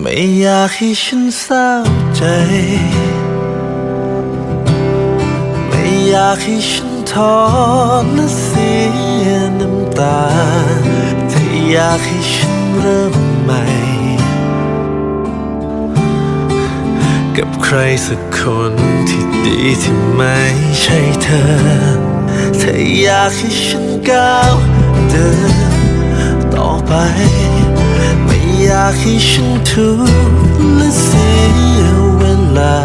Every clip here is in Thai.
ไม่อยากให้ฉันเศร้าใจ ไม่อยากให้ฉันท้อและเสียน้ำตา แต่อยากให้ฉันเริ่มใหม่ กับใครสักคนที่ดีที่ไม่ใช่เธอ ถ้าอยากให้ฉันก้าวเดินต่อไป ไม่อยากให้ฉันทุกข์และเสียเวลา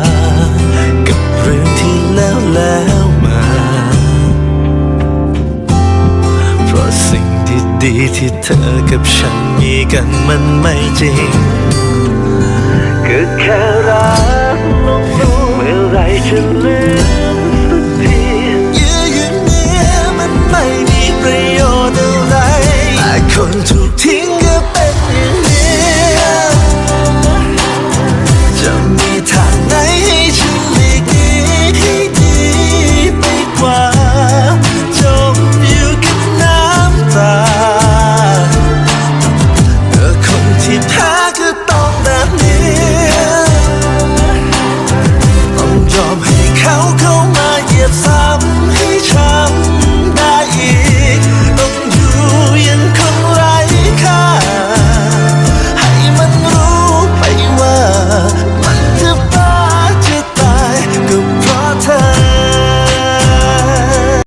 กับเรื่องที่แล้วแล้วมา เพราะสิ่งที่ดีที่เธอกับฉันมีกันมันไม่จริงก็แค่รักลงรู้เมื่อไรจะลืม